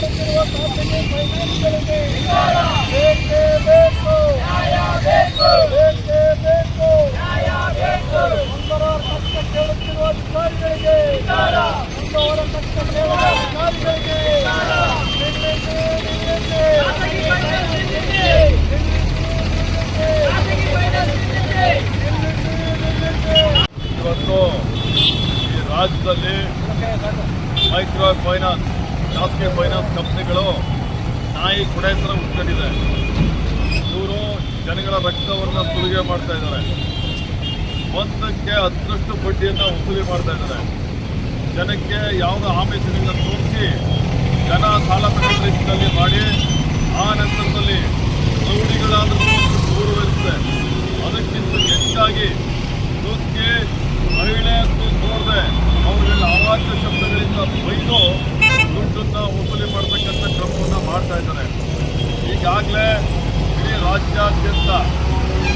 ಮಾಡುತ್ತಿರುವ ಖಾಸಗಿ ಫೈನಾನ್ಸ್ಗಳಿಗೆ ಬೇಕೇ ಬೇಕು. ಬೇಕೇ. ಬೇಕು ಒಂದರ ಕಷ್ಟ ಕೇಳುತ್ತಿರುವ ಅಧಿಕಾರಿಗಳಿಗೆ ಒಂದವರ ಕಷ್ಟ ಕೇಳುವ ಅಧಿಕಾರಿಗಳಿಗೆ. ಇವತ್ತು ಈ ರಾಜ್ಯದಲ್ಲಿ ಮೈಕ್ರೋ ಫೈನಾನ್ಸ್ ಖಾಸಗಿ ಫೈನಾನ್ಸ್ ಕಂಪ್ನಿಗಳು ನಾಯಿ ಕುಡೆ ಥರ ಉಟ್ಕೊಂಡಿದೆ. ಇವರು ಜನಗಳ ರಕ್ತವನ್ನು ಸುಲಿಗೆ ಮಾಡ್ತಾ ಇದ್ದಾರೆ. ಒಂದಕ್ಕೆ ಹತ್ತರಷ್ಟು ಬಡ್ಡಿಯನ್ನು ವಸೂಲಿ ಮಾಡ್ತಾ ಇದ್ದಾರೆ. ಜನಕ್ಕೆ ಯಾವುದೋ ಆಮಿಷದಿಂದ ತೋರಿಸಿ ಜನ ಸಾಲ ತಗೊಂಡ ಮಾಡಿ ಈಗಾಗಲೇ ಇಡೀ ರಾಜ್ಯಾದ್ಯಂತ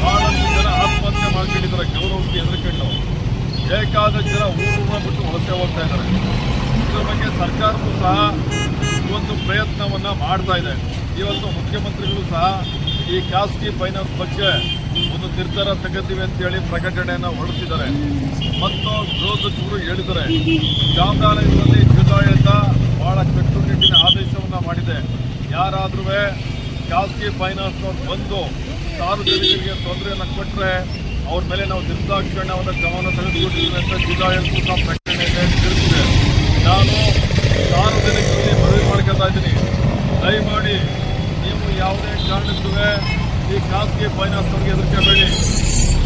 ಬಹಳಷ್ಟು ಜನ ಆತ್ಮಹತ್ಯೆ ಮಾಡ್ಕೊಂಡಿದ್ದಾರೆ. ಗೌರವಕ್ಕೆ ಹೆದರ್ಕೊಂಡು ಬೇಕಾದಷ್ಟು ಜನ ಊರನ್ನ ಬಿಟ್ಟು ವಲಸೆ ಹೋಗ್ತಾ ಇದ್ದಾರೆ. ಇದ್ರ ಬಗ್ಗೆ ಸರ್ಕಾರವೂ ಸಹ ಒಂದು ಪ್ರಯತ್ನವನ್ನು ಮಾಡ್ತಾ ಇದೆ. ಇವತ್ತು ಮುಖ್ಯಮಂತ್ರಿಗಳು ಸಹ ಈ ಖಾಸಗಿ ಫೈನಾನ್ಸ್ ಬಗ್ಗೆ ಒಂದು ನಿರ್ಧಾರ ತೆಗೆದಿವೆ ಅಂತೇಳಿ ಪ್ರಕಟಣೆಯನ್ನು ಹೊರಡಿಸಿದ್ದಾರೆ. ಮತ್ತು ಗೃಹ ಸಚಿವರು ಹೇಳಿದ್ದಾರೆ. ಚಾಮರಾಜನಗರದಲ್ಲಿ ಜಿಲ್ಲಾಡಳಿತ ಬಹಳ ಕಟ್ಟುನಿಟ್ಟಿನ ಆದೇಶವನ್ನು ಮಾಡಿದೆ. ಯಾರಾದ್ರೂ ಖಾಸಗಿ ಫೈನಾನ್ಸ್ನವ್ರು ಬಂದು ಸಾರ್ವಜನಿಕರಿಗೆ ತೊಂದರೆಯನ್ನು ಕೊಟ್ಟರೆ ಅವ್ರ ಮೇಲೆ ನಾವು ನಿರ್ದಾಕ್ಷಿಣ್ಯವನ್ನು ಗಮನ ತೆಗೆದುಕೊಂಡಿದ್ದೀವಿ ಅಂತ ಜಿಲ್ಲಾಡಳಿತ ಸಹ ಪ್ರಕಟಣೆ ತಿಳಿಸಿದೆ. ನಾನು ಸಾರ್ವಜನಿಕರಲ್ಲಿ ಮನವಿ ಮಾಡ್ಕೊತಾ ಇದ್ದೀನಿ. ದಯಮಾಡಿ ನೀವು ಯಾವುದೇ ಕಾರಣಕ್ಕೂ ಈ ಖಾಸಗಿ ಫೈನಾನ್ಸ್ನವ್ರಿಗೆ ಎದುರ್ಕೋಬೇಡಿ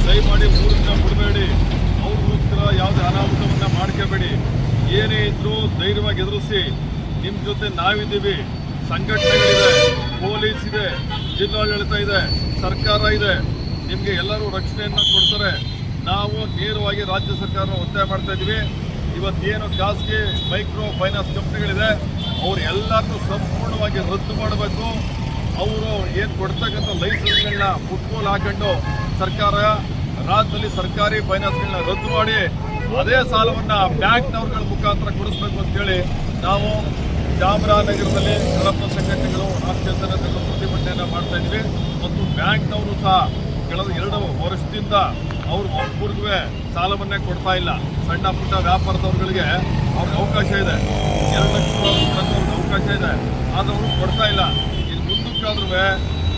ದಯಮಾಡಿ ಊರಿಂದ ಬಿಡಬೇಡಿ. ಅವ್ರಿಗೋಸ್ಕರ ಯಾವುದೇ ಅನಾಹುತವನ್ನು ಮಾಡ್ಕೋಬೇಡಿ. ಏನೇ ಇದ್ರೂ ಧೈರ್ಯವಾಗಿ ಎದುರಿಸಿ ನಿಮ್ಮ ಜೊತೆ ನಾವಿದ್ದೀವಿ. ಸಂಘಟನೆಗಳಿದೆ, ಪೊಲೀಸ್ ಇದೆ, ಜಿಲ್ಲಾಡಳಿತ ಇದೆ, ಸರ್ಕಾರ ಇದೆ. ನಿಮಗೆ ಎಲ್ಲರೂ ರಕ್ಷಣೆಯನ್ನು ಕೊಡ್ತಾರೆ. ನಾವು ನೇರವಾಗಿ ರಾಜ್ಯ ಸರ್ಕಾರ ಒತ್ತಾಯ ಮಾಡ್ತಾ ಇದ್ದೀವಿ. ಇವತ್ತೇನು ಖಾಸಗಿ ಮೈಕ್ರೋ ಫೈನಾನ್ಸ್ ಕಂಪ್ನಿಗಳಿದೆ, ಅವ್ರು ಎಲ್ಲರನ್ನೂ ಸಂಪೂರ್ಣವಾಗಿ ರದ್ದು ಮಾಡಬೇಕು. ಅವರು ಏನು ಕೊಡ್ತಕ್ಕಂಥ ಲೈಸೆನ್ಸ್ಗಳನ್ನ ಫುಟ್ಬಾಲ್ ಹಾಕೊಂಡು ಸರ್ಕಾರ, ರಾಜ್ಯದಲ್ಲಿ ಸರ್ಕಾರಿ ಫೈನಾನ್ಸ್ಗಳನ್ನ ರದ್ದು ಮಾಡಿ, ಅದೇ ಸಾಲವನ್ನು ಬ್ಯಾಂಕ್ನವ್ರಗಳ ಮುಖಾಂತರ ಕೊಡಿಸ್ಬೇಕು ಅಂತೇಳಿ ನಾವು ಚಾಮರಾಜನಗರದಲ್ಲಿ ಕಳಪ ಸಂಘಟನೆಗಳು ರಾಷ್ಟ್ರೀಯ ಪ್ರತಿಭಟನೆಯನ್ನು ಮಾಡ್ತಾ ಇದ್ವಿ. ಮತ್ತು ಬ್ಯಾಂಕ್ನವರು ಸಹ ಕಳೆದ ಎರಡು ವರ್ಷದಿಂದ ಅವ್ರು ಒಬ್ಬರಿಗೂ ಸಾಲವನ್ನೇ ಕೊಡ್ತಾ ಇಲ್ಲ. ಸಣ್ಣ ಪುಟ್ಟ ವ್ಯಾಪಾರದವ್ರುಗಳಿಗೆ ಅವ್ರಿಗೆ ಅವಕಾಶ ಇದೆ. ಎರಡು ಲಕ್ಷ ರೂಪಾಯಿ ಅವಕಾಶ ಇದೆ. ಆದ್ರೆ ಅವರು ಕೊಡ್ತಾ ಇಲ್ಲ. ಇಲ್ಲಿ ಮುಂದಕ್ಕಾದ್ರೂ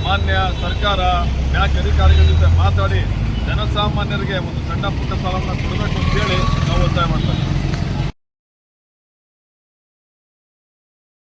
ಮಾನ್ಯ ಸರ್ಕಾರ, ಬ್ಯಾಂಕ್ ಅಧಿಕಾರಿಗಳ ಜೊತೆ ಮಾತಾಡಿ ಜನಸಾಮಾನ್ಯರಿಗೆ ಒಂದು ಸಣ್ಣ ಪುಟ್ಟ ಸಾಲವನ್ನು ಕೊಡಬೇಕು ಅಂತೇಳಿ ನಾವು ಒತ್ತಾಯ ಮಾಡ್ತಾ